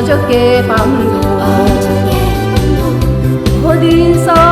어저께 밤도 어디서